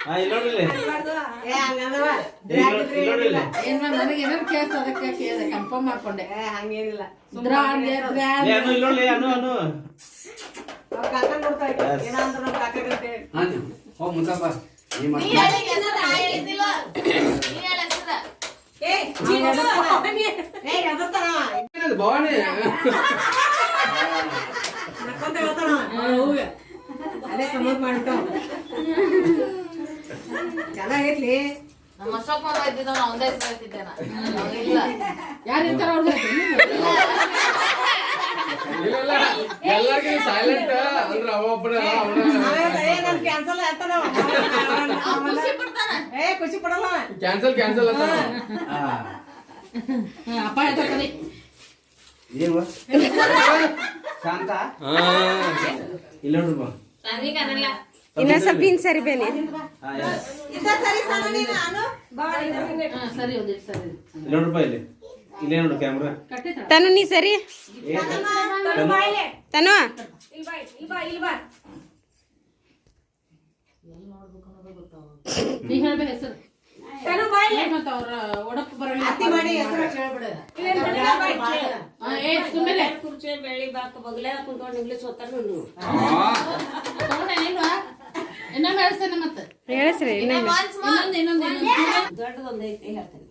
ದ್ರ ಅಂದೆ ಧ್ರ ಅಂದೆ ಹಾ ಇಲ್ಲಿ ನೋಡ್ರಿ ಏ ಹಂಗಂದವ ಇಲ್ಲಿ ನೋಡ್ರಿ ಇಲ್ಲಿ ನನಗೆ ಏನಾರು ಕೇಳ್ತ ಅದಕ್ಕೆ ಕೇಳಿದೆ ಕನ್ಫರ್ಮ್ ಮಾಡ್ಕೊಂಡೆ. ಏ ಹಂಗೇನಿಲ್ಲ. ದ್ರ ಅಂದೆ ದ್ರ ಲೇ, ಅನು ಇಲ್ಲಿ ನೋಡ್ಲಿ ಅನು ಅನು. ಅವ್ರ ಕಾಕ ನೋಡ್ತಾ ಇದ್ರು ಏನಂದ್ರ ನಮ್ಮ ಕಾಕ ಅಂತೇಳಿ ಹೋಗ್ ಮುನ್ಸಪ್ಪ ನೀ ನೀ ಹೇಳಿ ಹೆಸರು ನಾ ಹೇಳಿದ್ದಿಲ್ಲ ನೀ ಹೇಳ ಹೆಸರು ಏ ಏ ಎದರ್ತಾನ? ಮಾಡ್ತೀನಿ ಭವಾನಿ? ನಕ್ಕೊಂತ ಹೇಳ್ತಾನ? ಅವ್ಗ. ಅಲ್ಲೇ ಸಮೂಹ ಮಾಡ್ತಾವ ನಮ್ಮ ಅಶೋಕ್ ಮಾವ ಇದ್ದಿದ್ದ ನಾ ಒಂದೇ ಹೆಸರು ಹೇಳ್ತಿದ್ದೆ ನಾ ಅವ್ನು ಇಲ್ಲ. ಯಾರು ಇರ್ತಾರ ಅವ್ರಿಗೆ ಇಲ್ಲ. ಇಲ್ಲ ಎಲ್ಲರಿಗೂ ಸೈಲೆಂಟ್ ಅಂದ್ರೆ ಅವ ಒಬ್ಬನ ಏ ನನ್ ಕ್ಯಾನ್ಸಲ್ ಆಯ್ತಾನ ಏ ಖುಷಿ ಪಡಲ್ಲ ಕ್ಯಾನ್ಸಲ್ ಕ್ಯಾನ್ಸಲ್ ಅಂತ ಅಪ್ಪ ಹೇಳ್ತಾರೆ ಕಲಿ ಏನು? ಶಾಂತ? ಇಲ್ಲಿ ನೋಡ್ರಿ ಬಾ ನನಗೆ ಕನ್ನಡ ಇನ್ನ ಸ್ವಲ್ಪ ಇನ್ ಸರಿ ಬೇನೆ ಇಲ್ಲಿ ನೋಡ್ರಪ್ಪ ಇಲ್ಲಿ. ಇಲ್ಲೇ ನೋಡು ಕ್ಯಾಮ್ರಾ ತನು ನೀ ಸರಿ? ತನು. ಸುಮ್ಮನೆ ಕುರ್ಚಿ ಬೆಳ್ಳಿ ಬಾಕ ಬಗಲ ಕುಂತ್ಕೊಂಡು ಇಂಗ್ಲೀಷ್ ಓದ್ತಾರ ಇನ್ನೊಮ್ಮೆ ಮತ್ತೆ. ಹೇಳಿಸ್ರಿ ಹೇಳ್ತೇನೆ.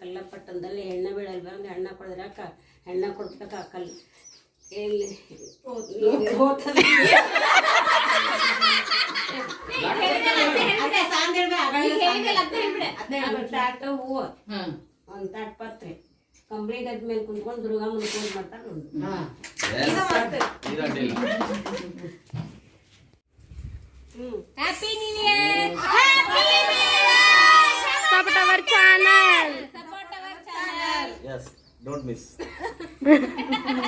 ಕಲ್ಲ ಪಟ್ಟಣದಲ್ಲಿ ಎಣ್ಣೆ ಬೀಳಲ್ ಹೆಣ್ಣ ಎಣ್ಣೆ ಅಕ್ಕ ಹೆಣ್ಣ ಕೊಡ್ಬೇಕ ಅಕ್ಕಲ್ ಎಲ್ಲಿ? ಸಾಂದ್. ತಾಟ ಹೂವು. ಒಂದ್ ತಾಟ್ ಪತ್ರೆ. ಕಂಬಳಿ ಗದ್ ಮೇಲೆ ಕುಂತ್ಕೊಂಡು ದುರ್ಗಾ ಮುಂದೆ ಕೂತ್ ಮಾಡ್ತಾರ ನೋಡಿ ಹಾ. ಇದು ಅಡ್ಡಿಲ್ಲ happy new year support our channel yes. Don't miss. [LAUGHS]